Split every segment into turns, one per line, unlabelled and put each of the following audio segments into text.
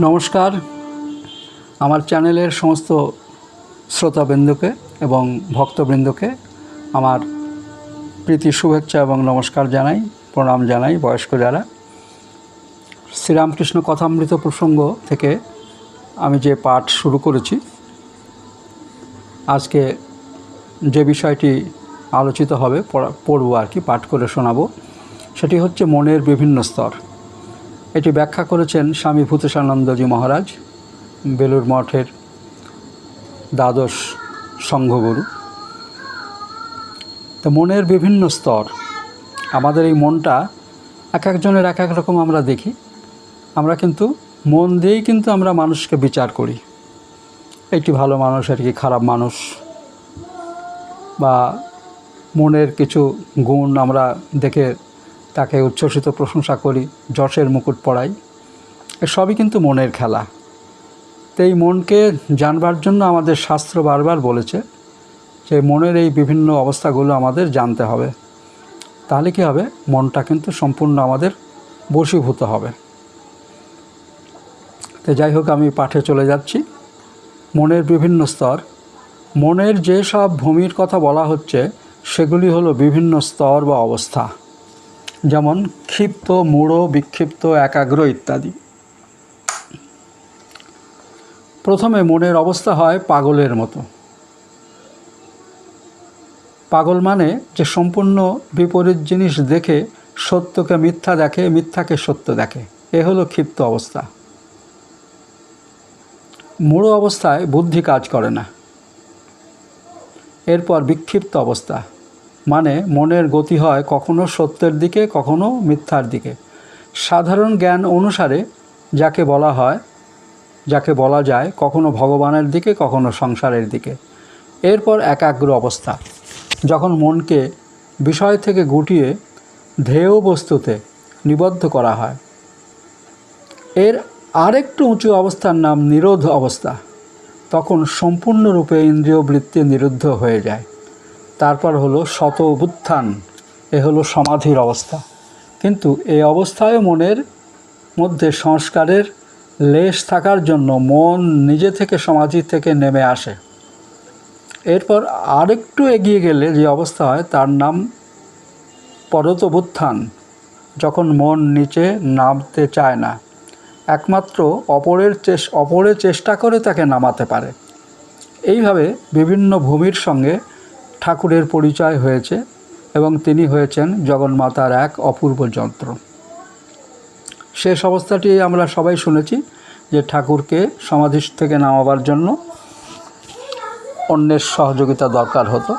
নমস্কার। আমার চ্যানেলের সমস্ত শ্রোতাবৃন্দকে এবং ভক্তবৃন্দকে আমার প্রীতি শুভেচ্ছা এবং নমস্কার জানাই, প্রণাম জানাই বয়স্ক যারা। শ্রীরামকৃষ্ণ কথামৃত প্রসঙ্গ থেকে আমি যে পাঠ শুরু করেছি, আজকে যে বিষয়টি আলোচিত হবে, পড়া- পড়ব আর কি, পাঠ করে শোনাবো, সেটি হচ্ছে মনের বিভিন্ন স্তর। এটি ব্যাখ্যা করেছেন স্বামী ভূতেশানন্দজি মহারাজ বেলুর মঠের দ্বাদশ সংঘগুরু। তো মনের বিভিন্ন স্তর, আমাদের এই মনটা এক একজনের এক এক রকম আমরা দেখি। আমরা কিন্তু মন দিয়েই কিন্তু আমরা মানুষকে বিচার করি। একটি ভালো মানুষ আর কি খারাপ মানুষ, বা মনের কিছু গুণ আমরা দেখে তাকে উচ্ছ্বসিত প্রশংসা করি, যশের মুকুট পড়াই সবই কিন্তু মনের খেলা। তো এই মনকে জানবার জন্য আমাদের শাস্ত্র বারবার বলেছে যে মনের এই বিভিন্ন অবস্থাগুলো আমাদের জানতে হবে। তাহলে কি হবে? মনটা কিন্তু সম্পূর্ণ আমাদের বশীভূত হবে। তো যাই হোক, আমি পাঠে চলে যাচ্ছি। মনের বিভিন্ন স্তর। মনের যে সব ভূমির কথা বলা হচ্ছে, সেগুলি হলো বিভিন্ন স্তর বা অবস্থা। যেমন ক্ষিপ্ত, মূঢ়, বিক্ষিপ্ত, একাগ্র ইত্যাদি। প্রথমে মনের অবস্থা হয় পাগলের মতো। পাগল মানে যে সম্পূর্ণ বিপরীত জিনিস দেখে সত্যকে মিথ্যা দেখে, মিথ্যাকে সত্য দেখে। এ হলো ক্ষিপ্ত অবস্থা। মূঢ় অবস্থায় বুদ্ধি কাজ করে না। এরপর বিক্ষিপ্ত অবস্থা। মানে মনের গতি হয় কখনো সত্যের দিকে, কখনো মিথ্যার দিকে। সাধারণ জ্ঞান অনুসারে যাকে বলা হয়, যাকে বলা যায় কখনো ভগবানের দিকে, কখনো সংসারের দিকে। এরপর একাগ্র অবস্থা। যখন মনকে বিষয় থেকে গুটিয়ে ধেয় বস্তুতে নিবদ্ধ করা হয়, এর আরেকটু উঁচু অবস্থার নাম নিরোধ অবস্থা। তখন সম্পূর্ণরূপে ইন্দ্রিয় বৃত্তি নিরুদ্ধ হয়ে যায়। তারপর হলো শত উত্থান। এ হলো সমাধির অবস্থা। কিন্তু এই অবস্থায় মনের মধ্যে সংস্কারের লেশ থাকার জন্য মন নিজে থেকে সমাধি থেকে নেমে আসে। এরপর আরেকটু এগিয়ে গেলে যে অবস্থা হয়, তার নাম পরতবুত্থান যখন মন নিচে নামতে চায় না। একমাত্র অপরের চেস অপরের চেষ্টা করে তাকে নামাতে পারে। এইভাবে বিভিন্ন ভূমির সঙ্গে ঠাকুরের পরিচয় হয়েছে এবং তিনি হয়েছেন জগন্মাতার এক অপূর্ব যন্ত্র। শেষ অবস্থাটি আমরা সবাই শুনেছি যে ঠাকুরকে সমাধি থেকে নামাবার জন্য অন্যের সহযোগিতা দরকার হতো।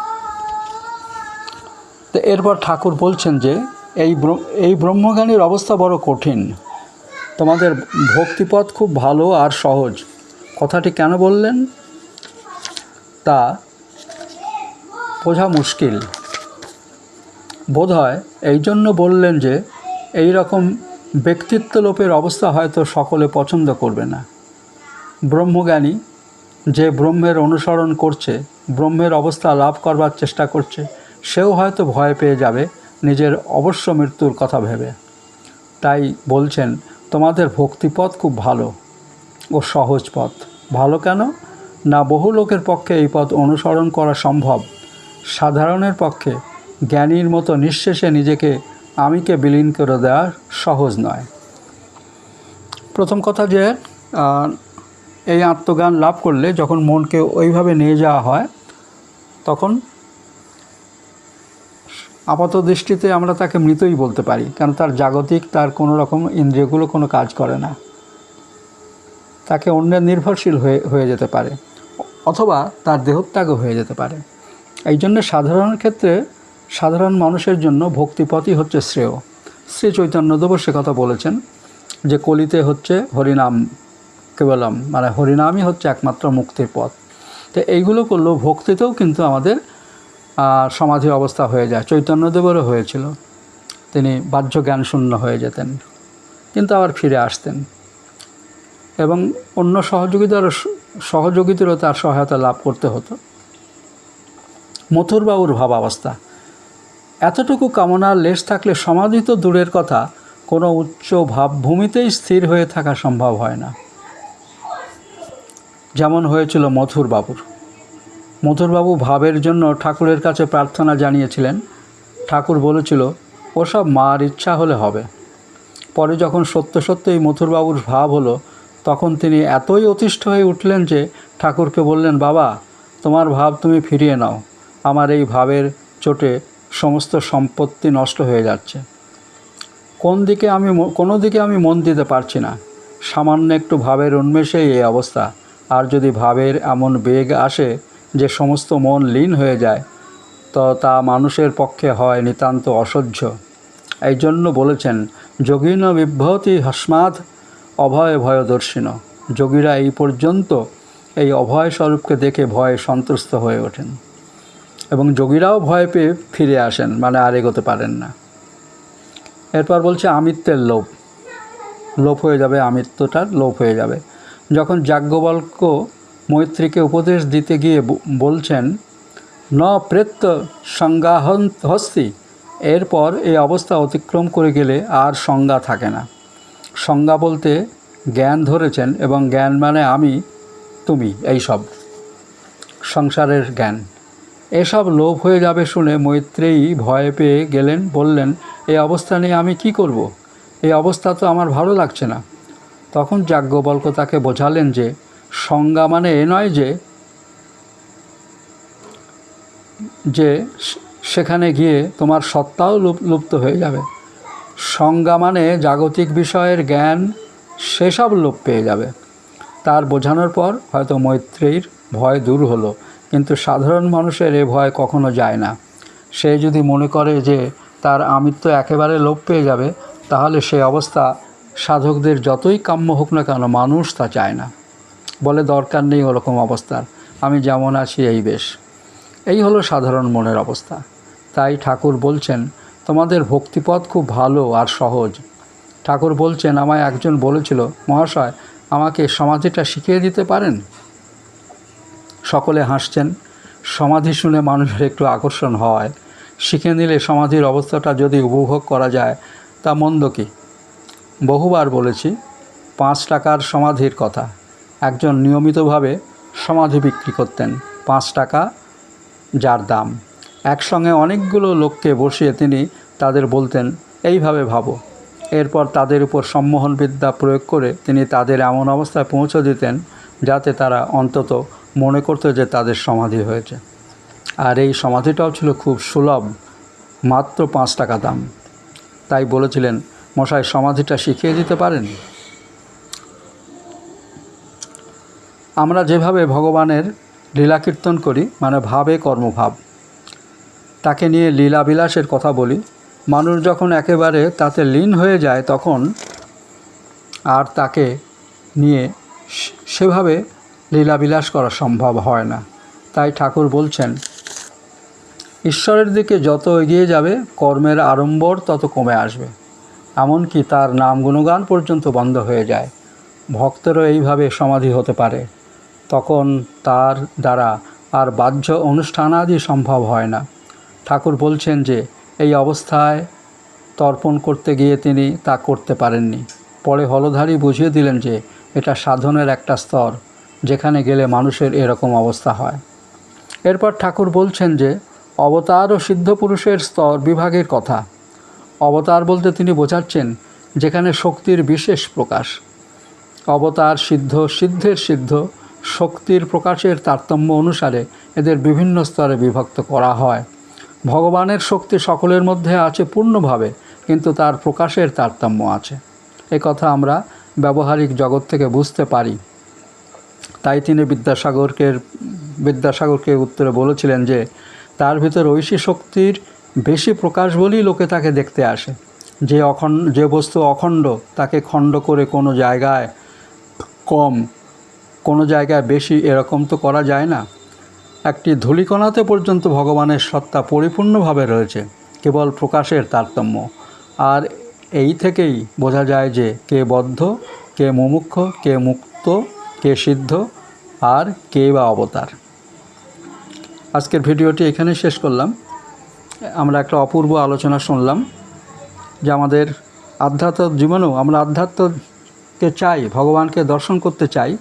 তো এরপর ঠাকুর বলছেন যে, এই এই ব্রহ্মজ্ঞানীর অবস্থা বড় কঠিন। তোমাদের ভক্তিপথ খুব ভালো আর সহজ। কথাটি কেন বললেন? তা বোঝা মুশকিল। বোধ হয় এই জন্য বললেন যে, এই রকম ব্যক্তিত্ব লোপের অবস্থা হয়তো সকলে পছন্দ করবে না। ব্রহ্মজ্ঞানী যে ব্রহ্মের অনুসরণ করছে, ব্রহ্মের অবস্থা লাভ করবার চেষ্টা করছে, সেও হয়তো ভয় পেয়ে যাবে, নিজের অবশ্য মৃত্যুর কথা ভেবে। তাই বলছেন, তোমাদের ভক্তিপথ খুব ভালো ও সহজ পথ। ভালো কেন? না বহু লোকের পক্ষে এই পথ অনুসরণ করা সম্ভব। সাধারণের পক্ষে জ্ঞানীর মতো নিঃশেষে নিজেকে আমিকে বিলীন করে দেওয়া সহজ নয়। প্রথম কথা যে এই আত্মজ্ঞান লাভ করলে যখন মনকে ওইভাবে নিয়ে যাওয়া হয়, তখন আপাত দৃষ্টিতে আমরা তাকে মৃতই বলতে পারি, কারণ তার জাগতিক, তার কোনো রকম ইন্দ্রিয়গুলো কোনো কাজ করে না। তাকে অন্যের নির্ভরশীল হয়ে হয়ে যেতে পারে, অথবা তার দেহত্যাগও হয়ে যেতে পারে। এই জন্য সাধারণ ক্ষেত্রে সাধারণ মানুষের জন্য ভক্তিপথই হচ্ছে শ্রেয়। শ্রী চৈতন্যদেব সে কথা বলেছেন যে কলিতে হচ্ছে হরিনাম, কেবলম মানে হরিনামই হচ্ছে একমাত্র মুক্তির পথ। তো এইগুলো করলেও ভক্তিতেও কিন্তু আমাদের সমাধি অবস্থা হয়ে যায়। চৈতন্যদেবেরও হয়েছিল। তিনি বাহ্য জ্ঞান শূন্য হয়ে যেতেন। কিন্তু আবার ফিরে আসতেন। এবং অন্য সহযোগিতারও সহযোগিতারও তার সহায়তা লাভ করতে হতো। মথুরবাবুর ভাবাবস্থা। এতটুকু কামনার লেশ থাকলে সমাধি তো দূরের কথা, কোনো উচ্চ ভাবভূমিতেই স্থির হয়ে থাকা সম্ভব হয় না। যেমন হয়েছিল মথুরবাবুর। মথুরবাবু ভাবের জন্য ঠাকুরের কাছে প্রার্থনা জানিয়েছিলেন। ঠাকুর বলেছিল, ওসব মার ইচ্ছা হলে হবে। পরে যখন সত্য সত্যই মথুরবাবুর ভাব হলো, তখন তিনি এতই অতিষ্ঠ হয়ে উঠলেন যে ঠাকুরকে বললেন, বাবা, তোমার ভাব তুমি ফিরিয়ে নাও। আমার এই ভাবের চোটে সমস্ত সম্পত্তি নষ্ট হয়ে যাচ্ছে। কোন দিকে আমি কোনো দিকে আমি মন দিতে পারছি না। সামান্য একটু ভাবের উন্মেষেই এই অবস্থা। আর যদি ভাবের এমন বেগ আসে যে সমস্ত মন লীন হয়ে যায়, তো তা মানুষের পক্ষে হয় নিতান্ত অসহ্য। এই জন্য বলেছেন, যোগীন বিভ্রতি হস্মাদ অভয় ভয়দর্শিন। যোগীরা এই পর্যন্ত এই অভয় স্বরূপকে দেখে ভয়ে সন্ত্রস্ত হয়ে ওঠেন। এবং যোগীরাও ভয় পেয়ে ফিরে আসেন মানে আর এগোতে পারেন না। এরপর বলছে, আমিত্বের লোভ। লোপ হয়ে যাবে, আমিত্বটার লোপ হয়ে যাবে। যখন যাজ্ঞবল্ক মৈত্রীকে উপদেশ দিতে গিয়ে বলছেন, ন প্রেত্য সংজ্ঞাহন হস্তি। এরপর এই অবস্থা অতিক্রম করে গেলে আর সংজ্ঞা থাকে না। সংজ্ঞা বলতে জ্ঞান ধরেছেন এবং জ্ঞান মানে আমি, তুমি, এই সব। সংসারের জ্ঞান। এসব লোভ হয়ে যাবে শুনে মৈত্রেয়ী ভয় পেয়ে গেলেন, বললেন এই অবস্থা নিয়ে আমি কি করব। এই অবস্থা তো আমার ভালো লাগছে না। তখন যাজ্ঞবল্ক তাকে বোঝালেন যে, সংজ্ঞা মানে এ নয় যে যে সেখানে গিয়ে তোমার সত্তাও লুপ- লুপ্ত হয়ে যাবে। সংজ্ঞা মানে জাগতিক বিষয়ের জ্ঞান, সেসব লোপ পেয়ে যাবে। তার বোঝানোর পর হয়তো মৈত্রীর ভয় দূর হলো। কিন্তু সাধারণ মানুষের এ ভয় কখনো যায় না। সে যদি মনে করে যে তার আমিত্ব একেবারে লোপ পেয়ে যাবে, তাহলে সে অবস্থা সাধকদের যতই কাম্য হোক না কেন মানুষ তা চায় না। বলে দরকার নেই ওরকম অবস্থার, আমি যেমন আছি এই বেশ। এই হলো সাধারণ মনের অবস্থা। তাই ঠাকুর বলছেন, তোমাদের ভক্তিপথ খুব ভালো আর সহজ। ঠাকুর বলছেন, আমায় একজন বলেছিল, মহাশয়, আমাকে সমাধিটা শিখিয়ে দিতে পারেন? সকলে হাসছেন। সমাধি শুনে মানুষের একটু আকর্ষণ হয়। শিখে নিলে সমাধির অবস্থাটা যদি উপভোগ করা যায়, তা মন্দ কি? বহুবার বলেছি, পাঁচ টাকার সমাধির কথা। একজন নিয়মিতভাবে সমাধি বিক্রি করতেন, পাঁচ টাকা যার দাম। একসঙ্গে অনেকগুলো লোককে বসিয়ে তিনি তাদের বলতেন, এইভাবে ভাবো। এরপর তাদের উপর সম্মোহন বিদ্যা প্রয়োগ করে তিনি তাদের এমন অবস্থায় পৌঁছে দিতেন, যাতে তারা অন্তত মনে করতো যে তাদের সমাধি হয়েছে। আর এই সমাধিটাও ছিল খুব সুলভ, মাত্র পাঁচ টাকা দাম। তাই বলেছিলেন, মশাই, সমাধিটা শিখিয়ে দিতে পারেন? আমরা যেভাবে ভগবানের লীলা কীর্তন করি মানে ভাবে কর্মভাব, তাকে নিয়ে লীলাবিলাসের কথা বলি, মানুষ যখন একেবারে তাতে লীন হয়ে যায়, তখন আর তাকে নিয়ে সেভাবে লীলাবিলাস করা সম্ভব হয় না। তাই ঠাকুর বলছেন, ঈশ্বরের দিকে যত এগিয়ে যাবে, কর্মের আড়ম্বর তত কমে আসবে। এমনকি তার নাম গুণগান পর্যন্ত বন্ধ হয়ে যায়। ভক্তেরও এইভাবে সমাধি হতে পারে। তখন তার দ্বারা আর বাহ্য অনুষ্ঠানাদি সম্ভব হয় না। ঠাকুর বলছেন যে, এই অবস্থায় তর্পণ করতে গিয়ে তিনি তা করতে পারেননি। পরে হলধারী বুঝিয়ে দিলেন যে, এটা সাধনের একটা স্তর। যেখানে গেলে মানুষের এরকম অবস্থা হয়। এরপর ঠাকুর বলছেন যে, অবতার ও সিদ্ধ পুরুষের স্তর বিভাগের কথা। অবতার বলতে তিনি বোঝাচ্ছেন যেখানে শক্তির বিশেষ প্রকাশ। অবতার সিদ্ধ, সিদ্ধের সিদ্ধ, শক্তির প্রকাশের তারতম্য অনুসারে এদের বিভিন্ন স্তরে বিভক্ত করা হয়। ভগবানের শক্তি সকলের মধ্যে আছে পূর্ণভাবে, কিন্তু তার প্রকাশের তারতম্য আছে। কথা আমরা ব্যবহারিক জগৎ থেকে বুঝতে পারি। তাই তিনি বিদ্যাসাগরকে বিদ্যাসাগরকে উত্তরে বলেছিলেন যে, তার ভিতর ঐশী শক্তির বেশি প্রকাশ বলেই লোকে তাকে দেখতে আসে। যে অখণ্ড যে বস্তু অখণ্ড, তাকে খণ্ড করে কোনো জায়গায় কম, কোনো জায়গায় বেশি এরকম তো করা যায় না। একটি ধূলিকণাতে পর্যন্ত ভগবানের সত্তা পরিপূর্ণভাবে রয়েছে, কেবল প্রকাশের তারতম্য। আর এই থেকেই বোঝা যায় যে, কে বদ্ধ, কে মুমুক্ষ কে মুক্ত কে সিদ্ধ আর কে বা অবতার। আজকের ভিডিওটি এখানে শেষ করলাম। আমরা একটা অপূর্ব আলোচনা শুনলাম যে আমাদের আধ্যাত্ম জীবনেও আমরা আধ্যাত্মকে চাই, ভগবানকে দর্শন করতে চাই,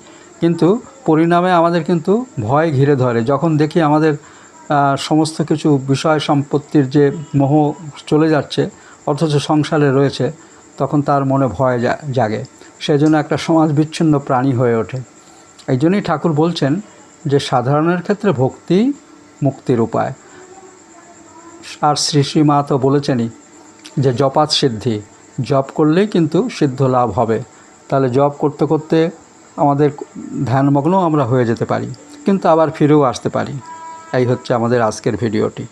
কিন্তু পরিণামে আমাদের কিন্তু ভয় ঘিরে ধরে। যখন দেখি আমাদের সমস্ত কিছু বিষয় সম্পত্তির যে মোহ চলে যাচ্ছে, অথচ সংসারে রয়েছে, তখন তার মনে ভয় জাগে। সেজন্য একটা সমাজ বিচ্ছিন্ন প্রাণী হয়ে ওঠে। এই জন্যই ঠাকুর বলছেন যে সাধারণের ক্ষেত্রে ভক্তি মুক্তির উপায়। আর শ্রী শ্রী মা তো বলেছেনই যে জপাত সিদ্ধি, জপ করলেই কিন্তু সিদ্ধ লাভ হবে। তাহলে জপ করতে করতে আমাদের ধ্যানমগ্ন আমরা হয়ে যেতে পারি, কিন্তু আবার ফিরেও আসতে পারি। এই হচ্ছে আমাদের আজকের ভিডিওটি।